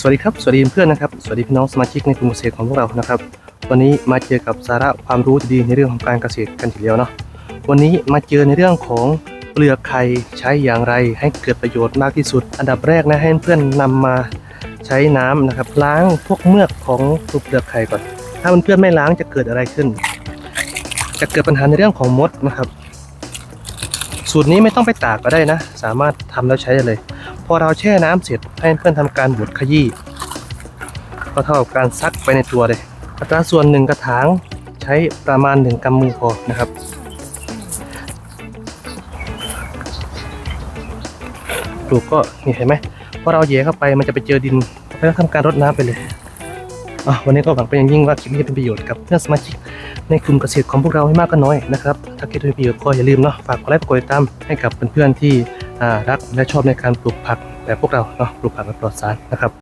สวัสดีครับ สวัสดีเพื่อนนะครับ สวัสดีพี่น้องสมาชิกในกลุ่มเกษตรของพวกเรานะครับ วันนี้มาเจอกับสาระความรู้ดีในเรื่องของการเกษตรกันทีเดียวเนาะ วันนี้มาเจอในเรื่องของเปลือกไข่ใช้อย่างไรให้เกิดประโยชน์มากที่สุด อันดับแรกนะให้เพื่อนนำมาใช้น้ำนะครับ ล้างพวกเมือกของตัวเปลือกไข่ก่อน ถ้าเพื่อนไม่ล้างจะเกิดอะไรขึ้น จะเกิดปัญหาในเรื่องของมดนะครับ สูตรนี้ไม่ต้องไปตากก็ได้นะ สามารถทำแล้วใช้ได้เลย พอเราแช่น้ำเสร็จให้เพื่อนทำการบดขยี้ก็เท่ากับการซักไปในตัวเลย อัตราส่วนหนึ่งกระถางใช้ประมาณหนึ่งกำมือพอนะครับปลูกก็นี่เห็นไหมพอเราเหยเข้าไปมันจะไปเจอดินแล้วทำการรดน้ำไปเลยวันนี้ก็หวังเป็นอย่างยิ่งว่าคลิปนี้จะเป็นประโยชน์กับเพื่อนสมาชิกในกลุ่มเกษตรของพวกเราให้มากก็น้อยนะครับ ถ้าคิดว่ามีประโยชน์ก็อย่าลืมเนาะฝากกดไลค์กดติดตามให้กับเพื่อนๆที่ รักและชอบในการปลูกผักแบบพวกเราเนาะปลูกผักแบบปลอดสารนะครับ